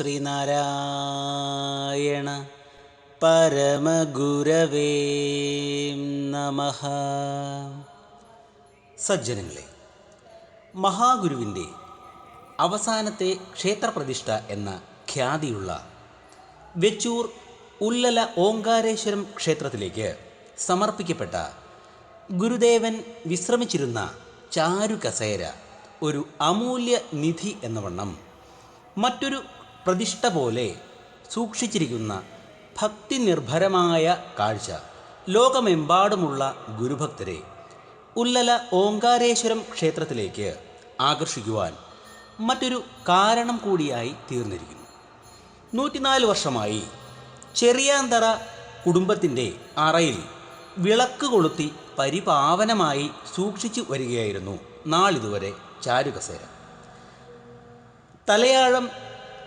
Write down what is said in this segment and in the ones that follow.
ശ്രീനാരായണ പരമഗുരവേ നമ. സജ്ജനങ്ങളെ മഹാഗുരുവിന്റെ അവസാനത്തെ ക്ഷേത്രപ്രതിഷ്ഠ എന്ന ഖ്യാതിയുള്ള വെച്ചൂർ ഉല്ലല ഓങ്കാരേശ്വരം ക്ഷേത്രത്തിലേക്ക് സമർപ്പിക്കപ്പെട്ട ഗുരുദേവൻ വിശ്രമിച്ചിരുന്ന ചാരു കസേര ഒരു അമൂല്യ നിധി എന്ന വണ്ണം മറ്റൊരു പ്രതിഷ്ഠ പോലെ സൂക്ഷിച്ചിരിക്കുന്ന ഭക്തി നിർഭരമായ കാഴ്ച ലോകമെമ്പാടുമുള്ള ഗുരുഭക്തരെ ഉല്ലല ഓങ്കാരേശ്വരം ക്ഷേത്രത്തിലേക്ക് ആകർഷിക്കുവാൻ മറ്റൊരു കാരണം കൂടിയായി തീർന്നിരിക്കുന്നു. നൂറ്റിനാല് വർഷമായി ചെറിയാന്തറ കുടുംബത്തിന്റെ അറയിൽ വിളക്ക് കൊളുത്തി പരിപാവനമായി സൂക്ഷിച്ചു വരികയായിരുന്നു നാളിതുവരെ ചാരുകസേര. തലയാഴം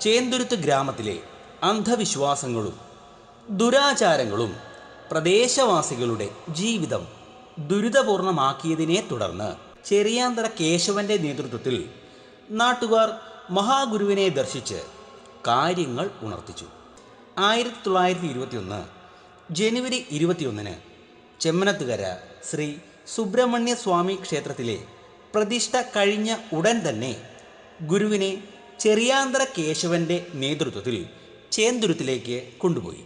ചേന്തുരുത്ത് ഗ്രാമത്തിലെ അന്ധവിശ്വാസങ്ങളും ദുരാചാരങ്ങളും പ്രദേശവാസികളുടെ ജീവിതം ദുരിതപൂർണമാക്കിയതിനെ തുടർന്ന് ചെറിയാന്തര കേശവന്റെ നേതൃത്വത്തിൽ നാട്ടുകാർ മഹാഗുരുവിനെ ദർശിച്ച് കാര്യങ്ങൾ ഉണർത്തിച്ചു. ആയിരത്തി തൊള്ളായിരത്തി ഇരുപത്തിയൊന്ന് ജനുവരി ഇരുപത്തിയൊന്നിന് ചെമ്മനത്തുകര ശ്രീ സുബ്രഹ്മണ്യ സ്വാമി ക്ഷേത്രത്തിലെ പ്രതിഷ്ഠ കഴിഞ്ഞ ഉടൻ തന്നെ ഗുരുവിനെ ചെറിയാന്തര കേശവന്റെ നേതൃത്വത്തിൽ ചേന്തുരുത്തിലേക്ക് കൊണ്ടുപോയി.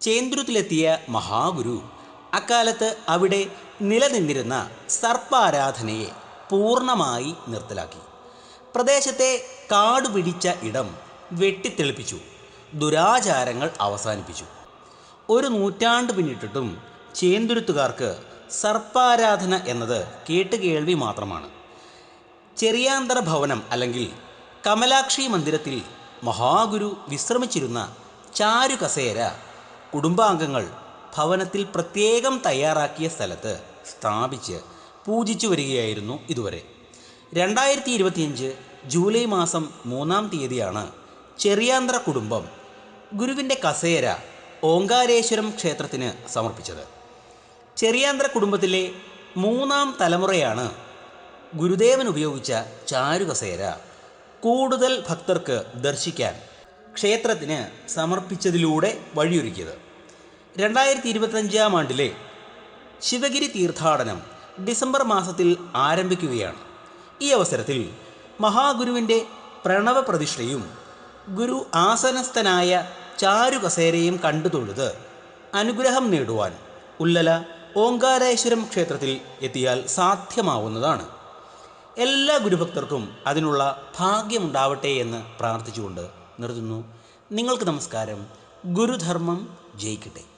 ചേന്തുരുത്തിലെത്തിയ മഹാഗുരു അക്കാലത്ത് അവിടെ നിലനിന്നിരുന്ന സർപ്പാരാധനയെ പൂർണമായി നിർത്തലാക്കി. പ്രദേശത്തെ കാട് പിടിച്ച ഇടം വെട്ടിത്തെളിപ്പിച്ചു. ദുരാചാരങ്ങൾ അവസാനിപ്പിച്ചു. ഒരു നൂറ്റാണ്ട് പിന്നിട്ടിട്ടും ചേന്തുരുത്തുകാർക്ക് സർപ്പാരാധന എന്നത് കേട്ടുകേൾവി മാത്രമാണ്. ചെറിയാന്തര ഭവനം അല്ലെങ്കിൽ കമലാക്ഷി മന്ദിരത്തിൽ മഹാഗുരു വിശ്രമിച്ചിരുന്ന ചാരുകസേര കുടുംബാംഗങ്ങൾ ഭവനത്തിൽ പ്രത്യേകം തയ്യാറാക്കിയ സ്ഥലത്ത് സ്ഥാപിച്ച് പൂജിച്ചു വരികയായിരുന്നു ഇതുവരെ. രണ്ടായിരത്തി ഇരുപത്തിയഞ്ച് ജൂലൈ മാസം മൂന്നാം തീയതിയാണ് ചെറിയാന്തര കുടുംബം ഗുരുവിന്റെ കസേര ഓങ്കാരേശ്വരം ക്ഷേത്രത്തിന് സമർപ്പിച്ചത്. ചെറിയാന്തര കുടുംബത്തിലെ മൂന്നാം തലമുറയാണ് ഗുരുദേവൻ ഉപയോഗിച്ച ചാരുകസേര. കൂടുതൽ ഭക്തർക്ക് ദർശിക്കാൻ ക്ഷേത്രത്തിന് സമർപ്പിച്ചതിലൂടെ വഴിയൊരുക്കിയത്. രണ്ടായിരത്തി ഇരുപത്തഞ്ചാം ആണ്ടിലെ ശിവഗിരി തീർത്ഥാടനം ഡിസംബർ മാസത്തിൽ ആരംഭിക്കുകയാണ്. ഈ അവസരത്തിൽ മഹാഗുരുവിന്റെ പ്രണവ പ്രതിഷ്ഠയും ഗുരു ആസനസ്ഥനായ ചാരുകസേരയും കണ്ടു അനുഗ്രഹം നേടുവാൻ ഉല്ലല ഓങ്കാരേശ്വരം ക്ഷേത്രത്തിൽ എത്തിയാൽ സാധ്യമാവുന്നതാണ്. എല്ലാ ഗുരുഭക്തർക്കും അതിനുള്ള ഭാഗ്യമുണ്ടാവട്ടെ എന്ന് പ്രാർത്ഥിച്ചുകൊണ്ട് നിർത്തുന്നു. നിങ്ങൾക്ക് നമസ്കാരം. ഗുരുധർമ്മം ജയിക്കട്ടെ.